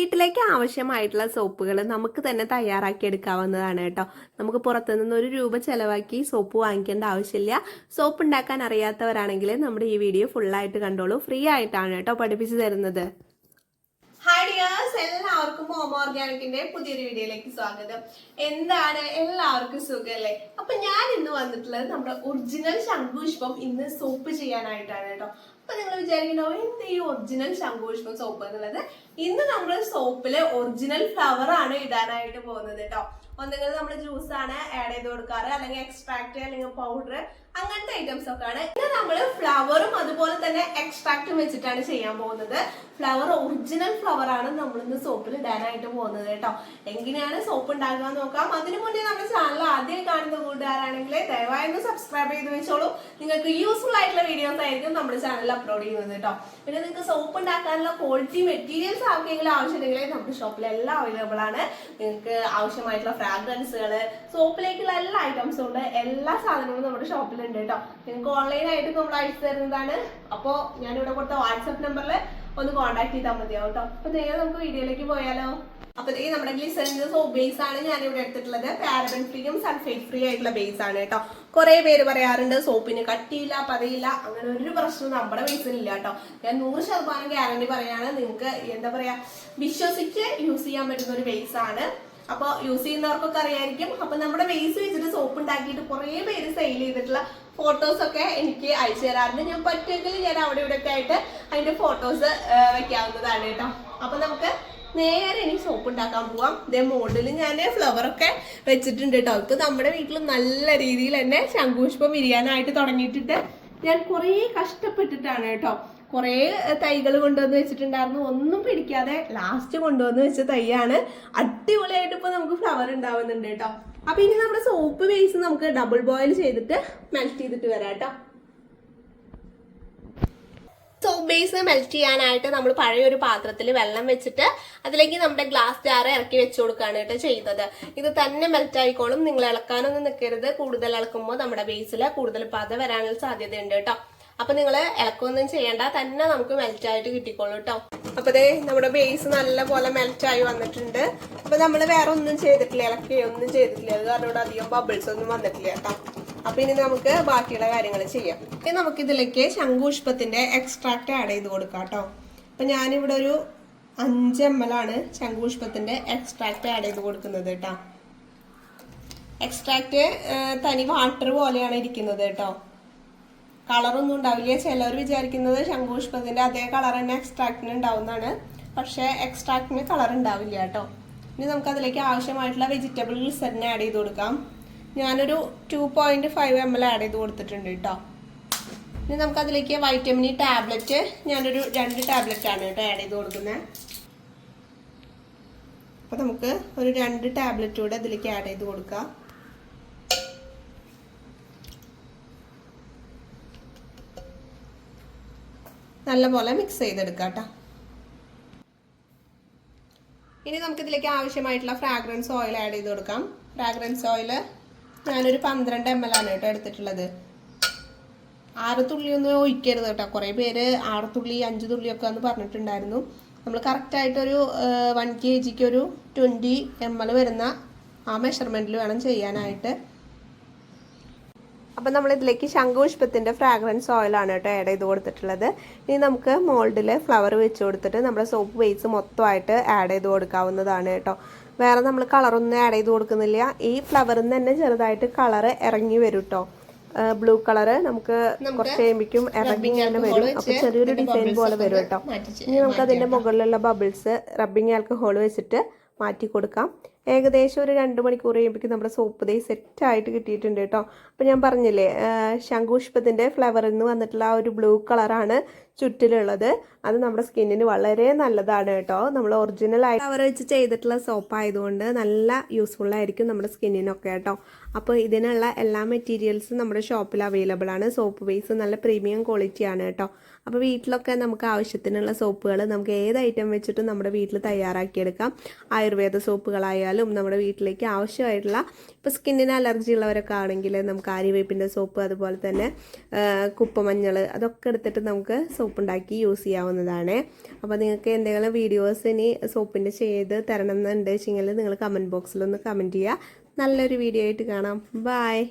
വീട്ടിലേക്ക് ആവശ്യമായിട്ടുള്ള സോപ്പുകൾ നമുക്ക് തന്നെ തയ്യാറാക്കി എടുക്കാവുന്നതാണ് കേട്ടോ. നമുക്ക് പുറത്തുനിന്ന് ഒരു രൂപ ചെലവാക്കി സോപ്പ് വാങ്ങിക്കേണ്ട ആവശ്യമില്ല. സോപ്പ് ഉണ്ടാക്കാൻ അറിയാത്തവരാണെങ്കിൽ നമ്മുടെ ഈ വീഡിയോ ഫുള്ളായിട്ട് കണ്ടോളൂ. ഫ്രീ ആയിട്ടാണ് കേട്ടോ പഠിപ്പിച്ചു തരുന്നത്. ഡിയേഴ്സ് എല്ലാവർക്കും ഹോം ഓർഗാനിക്കിന്റെ പുതിയൊരു വീഡിയോയിലേക്ക് സ്വാഗതം. എന്താണ്? എല്ലാവർക്കും സുഖല്ലേ? അപ്പൊ ഞാൻ ഇന്ന് വന്നിട്ടുള്ളത് നമ്മുടെ ഒറിജിനൽ ശംഖുപുഷ്പം ഇന്ന് സോപ്പ് ചെയ്യാനായിട്ടാണ് കേട്ടോ. അപ്പൊ നിങ്ങൾ വിചാരിക്കണോ എന്ത് ഈ ഒറിജിനൽ ശംഖുപുഷ്പം സോപ്പ് എന്നുള്ളത്? ഇന്ന് നമ്മൾ സോപ്പിൽ ഒറിജിനൽ ഫ്ലവർ ആണ് ഇടാനായിട്ട് പോകുന്നത് കേട്ടോ ഒന്നുകിൽ നമ്മൾ ജ്യൂസ് ആണ് ആഡ് ചെയ്ത് കൊടുക്കാറ് അല്ലെങ്കിൽ എക്സ്ട്രാക്ട് അല്ലെങ്കിൽ പൗഡർ അങ്ങനത്തെ ഐറ്റംസ് ഒക്കെ ആണ് ഇന്ന് നമ്മൾ ഫ്ലവറും അതുപോലെ തന്നെ എക്സ്ട്രാക്റ്റും വെച്ചിട്ടാണ് ചെയ്യാൻ പോകുന്നത്. ഫ്ലവർ ഒറിജിനൽ ഫ്ലവർ ആണ് നമ്മൾ ഇന്ന് സോപ്പിൽ ഇടാനായിട്ട് പോകുന്നത് കേട്ടോ എങ്ങനെയാണ് സോപ്പ് ഉണ്ടാക്കുക നോക്കാം. അതിനു മുന്നേ നമ്മുടെ ചാനൽ ആദ്യം കാണുന്ന കൂട്ടുകാരാണെങ്കിൽ ദയവായി ഒന്ന് സബ്സ്ക്രൈബ് ചെയ്ത് വെച്ചോളൂ. നിങ്ങൾക്ക് യൂസ്ഫുൾ ആയിട്ടുള്ള വീഡിയോസ് ആയിരിക്കും നമ്മുടെ ചാനലിൽ അപ്ലോഡ് ചെയ്യുന്നത് കേട്ടോ പിന്നെ നിങ്ങൾക്ക് സോപ്പ് ഉണ്ടാക്കാനുള്ള ക്വാളിറ്റി മെറ്റീരിയൽസ് ആർക്കെങ്കിലും ആവശ്യമുണ്ടെങ്കിൽ നമുക്ക് ഷോപ്പിൽ എല്ലാം അവൈലബിൾ ആണ്. നിങ്ങൾക്ക് ആവശ്യമായിട്ടുള്ള ഫ്രാഗ്രൻസുകൾ സോപ്പിലേക്കുള്ള എല്ലാ ഐറ്റംസും ഉണ്ട്. എല്ലാ സാധനങ്ങളും നമ്മുടെ ഷോപ്പിലുണ്ട് കേട്ടോ നിങ്ങൾക്ക് ഓൺലൈനായിട്ട് നമ്മൾ അയച്ചു തരുന്നതാണ്. അപ്പോൾ ഞാനിവിടെ കൊടുത്ത വാട്സപ്പ് നമ്പറിൽ ഒന്ന് കോൺടാക്ട് ചെയ്താൽ മതിയാവും അപ്പൊ നേരെ നമുക്ക് വീഡിയോയിലേക്ക് പോയാലോ. അപ്പൊ ഈ നമ്മുടെ ഗ്ലിസറിന്റെ സോപ്പ് ബേസ് ആണ് ഞാൻ ഇവിടെ എടുത്തിട്ടുള്ളത് പാരബൻ ഫ്രീയും സൾഫേറ്റ് ഫ്രീ ആയിട്ടുള്ള ബേസ് ആണ് കേട്ടോ. കുറെ പേര് പറയാറുണ്ട് സോപ്പിന് കട്ടിയില്ല പതയില്ല അങ്ങനെ ഒരു പ്രശ്നം നമ്മുടെ ബേസിലില്ല കേട്ടോ. ഞാൻ നൂറ് ശതമാനം ഗ്യാരണ്ടി പറയാണ്. നിങ്ങൾക്ക് എന്താ പറയാ വിശ്വസിച്ച് യൂസ് ചെയ്യാൻ പറ്റുന്ന ഒരു ബേസ് ആണ്. അപ്പൊ യൂസ് ചെയ്യുന്നവർക്കൊക്കെ അറിയായിരിക്കും. അപ്പൊ നമ്മുടെ വേസ് വെച്ചിട്ട് സോപ്പ് ഉണ്ടാക്കിയിട്ട് കുറെ പേര് സെയിൽ ചെയ്തിട്ടുള്ള ഫോട്ടോസ് ഒക്കെ എനിക്ക് അയച്ചു തരാറുണ്ട്. ഞാൻ പറ്റുമെങ്കിൽ ഞാൻ അവിടെ ഇവിടെ ഒക്കെ ആയിട്ട് അതിന്റെ ഫോട്ടോസ് വെക്കാവുന്നതാണ് കേട്ടോ. അപ്പൊ നമുക്ക് നേരെ ഇനി സോപ്പ് ഉണ്ടാക്കാൻ പോവാം. ഇതേ മോഡിൽ ഞാൻ ഫ്ലവർ ഒക്കെ വെച്ചിട്ടുണ്ട് കേട്ടോ. ഇപ്പൊ നമ്മുടെ വീട്ടിൽ നല്ല രീതിയിൽ തന്നെ ശംഖുപുഷ്പം വിരിയാനായിട്ട് തുടങ്ങിയിട്ടിട്ട് ഞാൻ കുറേ കഷ്ടപ്പെട്ടിട്ടാണ് കേട്ടോ കുറേ തൈകൾ കൊണ്ടുവന്ന് വെച്ചിട്ടുണ്ടായിരുന്നു. ഒന്നും പിടിക്കാതെ ലാസ്റ്റ് കൊണ്ടുവന്ന് വെച്ച തൈയാണ്. അടിപൊളിയായിട്ട് ഇപ്പൊ നമുക്ക് ഫ്ലവർ ഉണ്ടാവുന്നുണ്ട് കേട്ടോ. അപ്പൊ ഇനി നമ്മുടെ സോപ്പ് ബേസ് നമുക്ക് ഡബിൾ ബോയിൽ ചെയ്തിട്ട് മെൽറ്റ് ചെയ്തിട്ട് വരാം കേട്ടോ. സോപ്പ് ബേസ് മെൽറ്റ് ചെയ്യാനായിട്ട് നമ്മൾ പഴയ ഒരു പാത്രത്തിൽ വെള്ളം വെച്ചിട്ട് അതിലേക്ക് നമ്മുടെ ഗ്ലാസ് ജാർ ഇറക്കി വെച്ചു കൊടുക്കുകയാണ് കേട്ടോ ചെയ്യുന്നത്. ഇത് തന്നെ മെൽറ്റ് ആയിക്കോളും. നിങ്ങൾ ഇളക്കാനൊന്നും നിൽക്കരുത്. കൂടുതൽ ഇളക്കുമ്പോൾ നമ്മുടെ ബേസിൽ കൂടുതൽ പത വരാനുള്ള സാധ്യതയുണ്ട് കേട്ടോ. അപ്പൊ നിങ്ങൾ ഇളക്കൊന്നും ചെയ്യണ്ട തന്നെ നമുക്ക് മെൽറ്റ് ആയിട്ട് കിട്ടിക്കോളൂ കേട്ടോ അപ്പൊ ദേ നമ്മുടെ ബേസ് നല്ല പോലെ മെൽറ്റ് ആയി വന്നിട്ടുണ്ട്. അപ്പൊ നമ്മൾ വേറെ ഒന്നും ചെയ്തിട്ടില്ല ഇളക്കുകയോ ഒന്നും ചെയ്തിട്ടില്ല. അത് കാരണം ഇവിടെ അധികം ബബിൾസ് ഒന്നും വന്നിട്ടില്ല കേട്ടോ അപ്പൊ ഇനി നമുക്ക് ബാക്കിയുള്ള കാര്യങ്ങൾ ചെയ്യാം. ഇനി നമുക്ക് ഇതിലേക്ക് ശംഖുഷ്പത്തിന്റെ എക്സ്ട്രാക്ട് ആഡ് ചെയ്ത് കൊടുക്കാം കേട്ടോ അപ്പൊ ഞാനിവിടെ ഒരു അഞ്ച് എം എൽ ആണ് ശംഖുഷ്പത്തിന്റെ എക്സ്ട്രാക്ട് ആഡ് ചെയ്ത് കൊടുക്കുന്നത് കേട്ടോ എക്സ്ട്രാക്ട് തനി വാട്ടർ പോലെയാണ് ഇരിക്കുന്നത് കേട്ടോ കളറൊന്നും ഉണ്ടാവില്ല. ചിലർ വിചാരിക്കുന്നത് ശംഖുപുഷ്പത്തിന്റെ അതേ കളർ തന്നെ എക്സ്ട്രാക്റ്റിന് ഉണ്ടാവുന്നതാണ്. പക്ഷെ എക്സ്ട്രാക്റ്റിന് കളർ ഉണ്ടാവില്ല കേട്ടോ. ഇനി നമുക്ക് അതിലേക്ക് ആവശ്യമായിട്ടുള്ള വെജിറ്റബിൾ ഗ്ലിസറിനെ ആഡ് ചെയ്ത് കൊടുക്കാം. ഞാനൊരു two point five M L add ചെയ്ത് കൊടുത്തിട്ടുണ്ട് കേട്ടോ. ഇനി നമുക്ക് അതിലേക്ക് വൈറ്റമിൻ ഇ ടാബ്ലറ്റ് ഞാനൊരു രണ്ട് ടാബ്ലറ്റ് ആണ് കേട്ടോ ആഡ് ചെയ്ത് കൊടുക്കുന്നത് അപ്പോൾ നമുക്ക് ഒരു രണ്ട് ടാബ്ലറ്റ് കൂടെ അതിലേക്ക് ആഡ് ചെയ്ത് കൊടുക്കാം. നല്ലപോലെ മിക്സ് ചെയ്തെടുക്കാം കേട്ടോ. ഇനി നമുക്കിതിലേക്ക് ആവശ്യമായിട്ടുള്ള ഫ്രാഗ്രൻസ് ഓയിൽ ആഡ് ചെയ്ത് കൊടുക്കാം. ഫ്രാഗ്രൻസ് ഓയിൽ ഞാനൊരു പന്ത്രണ്ട് എം എൽ ആണ് കേട്ടോ എടുത്തിട്ടുള്ളത്. ആറ് തുള്ളി ഒന്നും ഒഴിക്കരുത് കേട്ടോ. കുറേ പേര് ആറ് തുള്ളി അഞ്ച് തുള്ളിയൊക്കെ എന്ന് പറഞ്ഞിട്ടുണ്ടായിരുന്നു. നമ്മൾ കറക്റ്റായിട്ടൊരു വൺ കെ ജിക്ക് ഒരു ട്വന്റി എം എൽ വരുന്ന ആ മെഷർമെന്റിൽ വേണം ചെയ്യാനായിട്ട്. അപ്പം നമ്മളിതിലേക്ക് ശംഖുപുഷ്പത്തിന്റെ ഫ്രാഗ്രൻസ് ഓയിലാണ് കേട്ടോ ആഡ് ചെയ്ത് കൊടുത്തിട്ടുള്ളത്. ഇനി നമുക്ക് മോൾഡിൽ ഫ്ലവർ വെച്ച് കൊടുത്തിട്ട് നമ്മുടെ സോപ്പ് ബേസ് മൊത്തമായിട്ട് ആഡ് ചെയ്ത് കൊടുക്കാവുന്നതാണ് കേട്ടോ. വേറെ നമ്മൾ കളറൊന്നും ആഡ് ചെയ്ത് കൊടുക്കുന്നില്ല. ഈ ഫ്ലവറിൽ നിന്ന് തന്നെ ചെറുതായിട്ട് കളറ് ഇറങ്ങി വരും കേട്ടോ ബ്ലൂ കളറ് നമുക്ക് കുറച്ച് കഴിയുമ്പോഴേക്കും ഇറങ്ങി ഇങ്ങനെ വരും. അപ്പോൾ ചെറിയൊരു ഡിസൈൻ പോലെ വരും കേട്ടോ. ഇനി നമുക്ക് അതിന്റെ മുകളിലുള്ള ബബിൾസ് റബ്ബിങ് ആൽക്കഹോൾ വെച്ചിട്ട് മാറ്റി കൊടുക്കാം. ഏകദേശം ഒരു രണ്ട് മണിക്കൂർ കഴിയുമ്പോഴേക്കും നമ്മുടെ സോപ്പ് ദേ സെറ്റായിട്ട് കിട്ടിയിട്ടുണ്ട് കേട്ടോ. അപ്പോൾ ഞാൻ പറഞ്ഞില്ലേ ശംഖുപുഷ്പത്തിന്റെ ഫ്ലവറിൽ നിന്ന് വന്നിട്ടുള്ള ആ ഒരു ബ്ലൂ കളറാണ് ചുറ്റിലുള്ളത്. അത് നമ്മുടെ സ്കിന്നിന് വളരെ നല്ലതാണ് കേട്ടോ. നമ്മൾ ഒറിജിനൽ ആയിട്ട് കവർ വെച്ച് ചെയ്തിട്ടുള്ള സോപ്പ് ആയതുകൊണ്ട് നല്ല യൂസ്ഫുൾ ആയിരിക്കും നമ്മുടെ സ്കിന്നിനൊക്കെ കേട്ടോ. അപ്പോൾ ഇതിനുള്ള എല്ലാ മെറ്റീരിയൽസും നമ്മുടെ ഷോപ്പിൽ അവൈലബിൾ ആണ്. സോപ്പ് ബേസ് നല്ല പ്രീമിയം ക്വാളിറ്റി ആണ് കേട്ടോ. അപ്പോൾ വീട്ടിലൊക്കെ നമുക്ക് ആവശ്യത്തിനുള്ള സോപ്പുകൾ നമുക്ക് ഏത് ഐറ്റം വെച്ചിട്ടും നമ്മുടെ വീട്ടിൽ തയ്യാറാക്കിയെടുക്കാം. ആയുർവേദ സോപ്പുകളായാലും നമ്മുടെ വീട്ടിലേക്ക് ആവശ്യമായിട്ടുള്ള ഇപ്പോൾ സ്കിന്നിന് അലർജി ഉള്ളവരൊക്കെ ആണെങ്കിൽ നമുക്ക് ആര്യവേപ്പിന്റെ സോപ്പ് അതുപോലെ തന്നെ കുപ്പമഞ്ഞൾ അതൊക്കെ എടുത്തിട്ട് നമുക്ക് സോപ്പ് ഉണ്ടാക്കി യൂസ് ചെയ്യാവുന്നതാണ്. അപ്പോൾ നിങ്ങൾക്ക് എന്തെങ്കിലും വീഡിയോസ് ഇനി സോപ്പിന്റെ ചെയ്ത് തരണം എന്നുണ്ടെങ്കിൽ നിങ്ങൾ കമന്റ് ബോക്സിലൊന്ന് കമന്റ് ചെയ്യുക. നല്ലൊരു വീഡിയോ ആയിട്ട് കാണാം. ബായ്